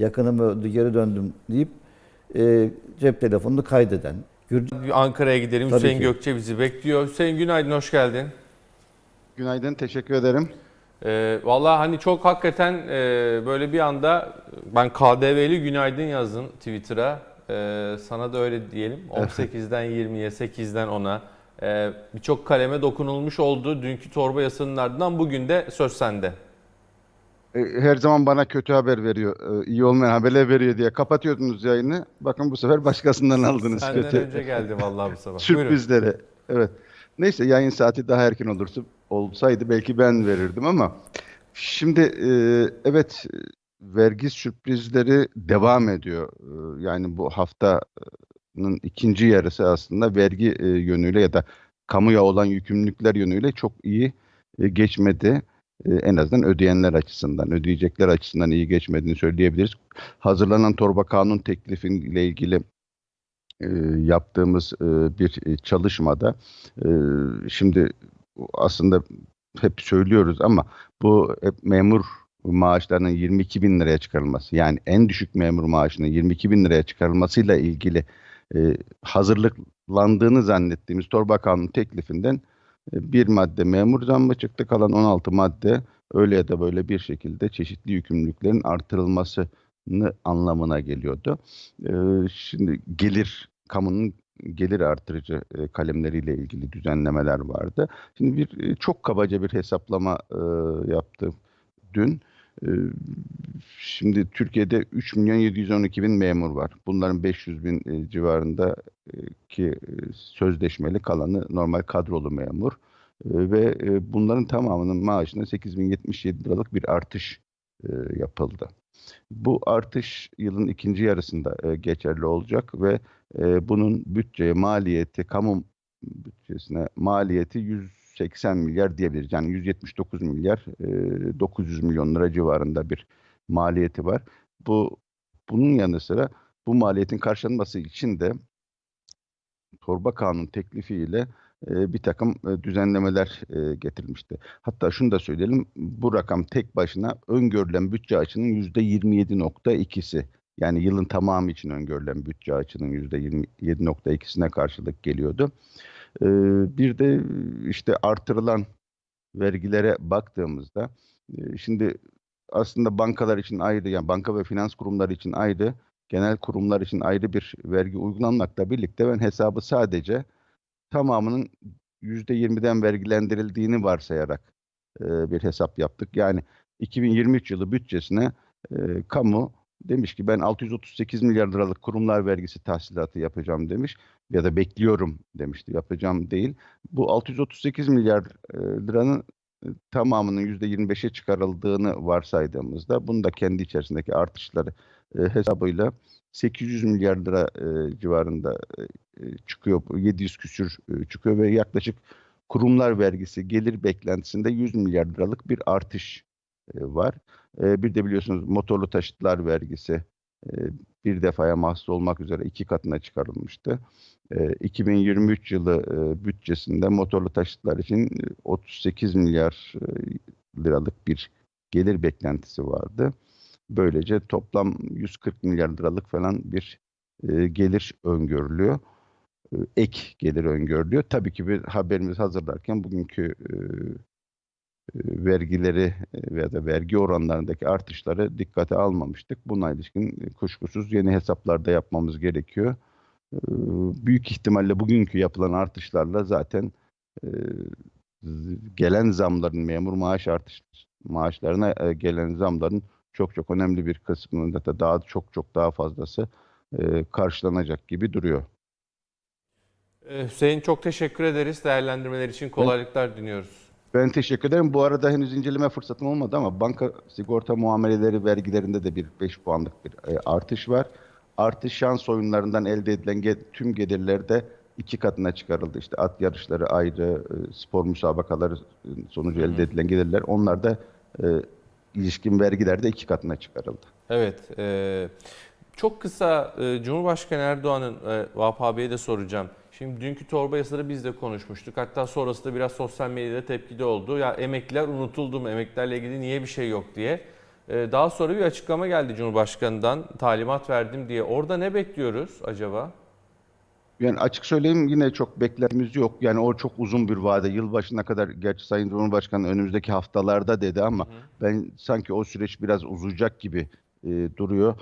yakınım öldü geri döndüm deyip e, cep telefonunu kaydeden. Ankara'ya gidelim. Tabii Hüseyin ki. Gökçe bizi bekliyor. Hüseyin günaydın, hoş geldin. Günaydın, teşekkür ederim. Ee, Valla hani çok hakikaten e, böyle bir anda ben KDV'li günaydın yazdım Twitter'a. Ee, sana da öyle diyelim. 18'den 20'ye, 8'den 10'a. Ee, Birçok kaleme dokunulmuş oldu. Dünkü torba yasanın ardından bugün de söz sende. E, Her zaman bana kötü haber veriyor, e, iyi olmayan haberler veriyor diye kapatıyordunuz yayını. Bakın bu sefer başkasından aldınız Senden kötü önce geldi vallahi bu sabah. Buyurun. sürprizleri. Evet. Neyse yayın saati daha erken olursa olsaydı belki ben verirdim ama şimdi e, evet vergi sürprizleri devam ediyor. E, Yani bu haftanın ikinci yarısı aslında vergi e, yönüyle ya da kamuya olan yükümlülükler yönüyle çok iyi e, geçmedi. E, En azından ödeyenler açısından, ödeyecekler açısından iyi geçmediğini söyleyebiliriz. Hazırlanan torba kanun teklifiyle ilgili e, yaptığımız e, bir çalışmada e, şimdi aslında hep söylüyoruz ama bu hep memur maaşlarının 22 bin liraya çıkarılması yani en düşük memur maaşının 22 bin liraya çıkarılmasıyla ilgili hazırlıklandığını zannettiğimiz torba kanun teklifinden bir madde memur zammı çıktı kalan 16 madde öyle ya da böyle bir şekilde çeşitli yükümlülüklerin artırılmasını anlamına geliyordu. Ee, şimdi gelir, kamunun gelir artırıcı e, kalemleriyle ilgili düzenlemeler vardı. Şimdi bir e, çok kabaca bir hesaplama e, yaptım dün. E, Şimdi Türkiye'de 3 milyon 712 bin memur var. Bunların 500 bin e, civarında e, ki e, sözleşmeli kalanı normal kadrolu memur. E, Ve bunların tamamının maaşına 8077 liralık bir artış yapıldı. Bu artış yılın ikinci yarısında geçerli olacak ve bunun bütçeye maliyeti, kamu bütçesine maliyeti 180 milyar diyebiliriz. Yani 179 milyar e, 900 milyon lira civarında bir maliyeti var. Bu bunun yanı sıra bu maliyetin karşılanması için de torba kanun teklifiyle e, bir takım e, düzenlemeler e, getirilmişti. Hatta şunu da söyleyelim, bu rakam tek başına öngörülen bütçe açının %27.2'si. Yani yılın tamamı için öngörülen bütçe açının %27.2'sine karşılık geliyordu. E, bir de işte artırılan vergilere baktığımızda, e, şimdi aslında bankalar için ayrı, yani banka ve finans kurumları için ayrı, genel kurumlar için ayrı bir vergi uygulanmakla birlikte ben hesabı sadece tamamının %20'den vergilendirildiğini varsayarak e, bir hesap yaptık. Yani 2023 yılı bütçesine e, kamu demiş ki ben 638 milyar liralık kurumlar vergisi tahsilatı yapacağım demiş ya da bekliyorum demişti yapacağım değil. Bu 638 milyar e, liranın e, tamamının %25'e çıkarıldığını varsaydığımızda bunu da kendi içerisindeki artışları e, hesabıyla 800 milyar lira civarında çıkıyor, 700 küsür çıkıyor ve yaklaşık kurumlar vergisi gelir beklentisinde 100 milyar liralık bir artış var. E, Bir de biliyorsunuz motorlu taşıtlar vergisi e, bir defaya mahsus olmak üzere iki katına çıkarılmıştı. E, 2023 yılı e, bütçesinde motorlu taşıtlar için e, 38 milyar e, liralık bir gelir beklentisi vardı. Böylece toplam 140 milyar liralık falan bir e, gelir öngörülüyor. E, ek gelir öngörülüyor. Tabii ki bir haberimiz hazırlarken bugünkü e, e, vergileri e, veya da vergi oranlarındaki artışları dikkate almamıştık. Buna ilişkin e, kuşkusuz yeni hesaplarda yapmamız gerekiyor. E, Büyük ihtimalle bugünkü yapılan artışlarla zaten gelen zamların memur maaş artış maaşlarına gelen zamların çok çok önemli bir kısmında da daha çok çok daha fazlası karşılanacak gibi duruyor. Hüseyin çok teşekkür ederiz. Değerlendirmeler için kolaylıklar diliyoruz. Ben teşekkür ederim. Bu arada henüz inceleme fırsatım olmadı ama banka sigorta muameleleri vergilerinde de bir 5 puanlık bir e, artış var. Artış şans oyunlarından elde edilen tüm gelirlerde iki katına çıkarıldı. İşte at yarışları ayrı, e, spor müsabakaları e, sonucu elde edilen gelirler. Onlar da e, ilişkin vergiler de iki katına çıkarıldı. Evet. e, çok kısa e, Cumhurbaşkanı Erdoğan'ın, e, Vahap abiye de soracağım. Şimdi dünkü torba yasaları biz de konuşmuştuk. Hatta sonrasında biraz sosyal medyada tepkide oldu. Ya emekliler unutuldu mu? Emeklilerle ilgili niye bir şey yok diye. Ee, Daha sonra bir açıklama geldi Cumhurbaşkanı'ndan talimat verdim diye. Orada ne bekliyoruz acaba? Yani açık söyleyeyim yine çok beklentimiz yok. Yani o çok uzun bir vade. Yılbaşına kadar gerçi Sayın Cumhurbaşkanı önümüzdeki haftalarda dedi ama ben sanki o süreç biraz uzayacak gibi e, duruyor.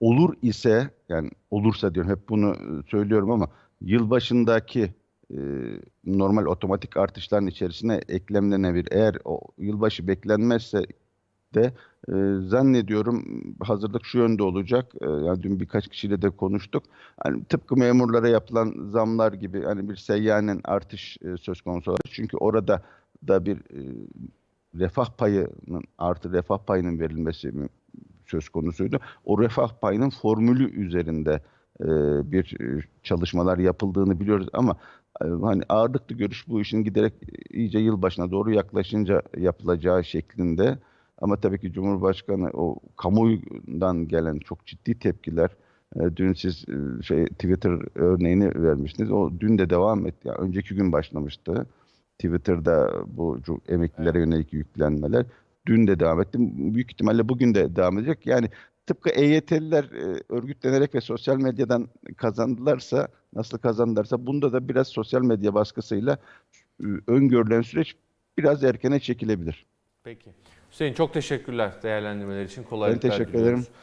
Olur ise yani olursa diyorum hep bunu e, söylüyorum ama yılbaşındaki e, normal otomatik artışların içerisine eklemlenebilir. Eğer o yılbaşı beklenmezse de e, zannediyorum hazırlık şu yönde olacak. E, yani dün birkaç kişiyle de konuştuk. Hani tıpkı memurlara yapılan zamlar gibi hani bir seyyanen artış e, söz konusu olacak. Çünkü orada da bir e, refah payının artı refah payının verilmesi söz konusuydu. O refah payının formülü üzerinde e, bir e, çalışmalar yapıldığını biliyoruz ama e, hani ağırlıklı görüş bu işin giderek iyice yılbaşına doğru yaklaşınca yapılacağı şeklinde. Ama tabii ki Cumhurbaşkanı o kamuoyundan gelen çok ciddi tepkiler e, Dün siz e, şey Twitter örneğini vermiştiniz. O dün de devam etti. Yani önceki gün başlamıştı. Twitter'da bu emeklilere yönelik yüklenmeler. Dün de devam etti. Büyük ihtimalle bugün de devam edecek. Yani tıpkı EYT'liler e, örgütlenerek ve sosyal medyadan kazandılarsa, nasıl kazandılarsa bunda da biraz sosyal medya baskısıyla e, öngörülen süreç biraz erkene çekilebilir. Peki. Hüseyin çok teşekkürler değerlendirmeler için. Kolaylıklar teşekkür diliyoruz. ederim.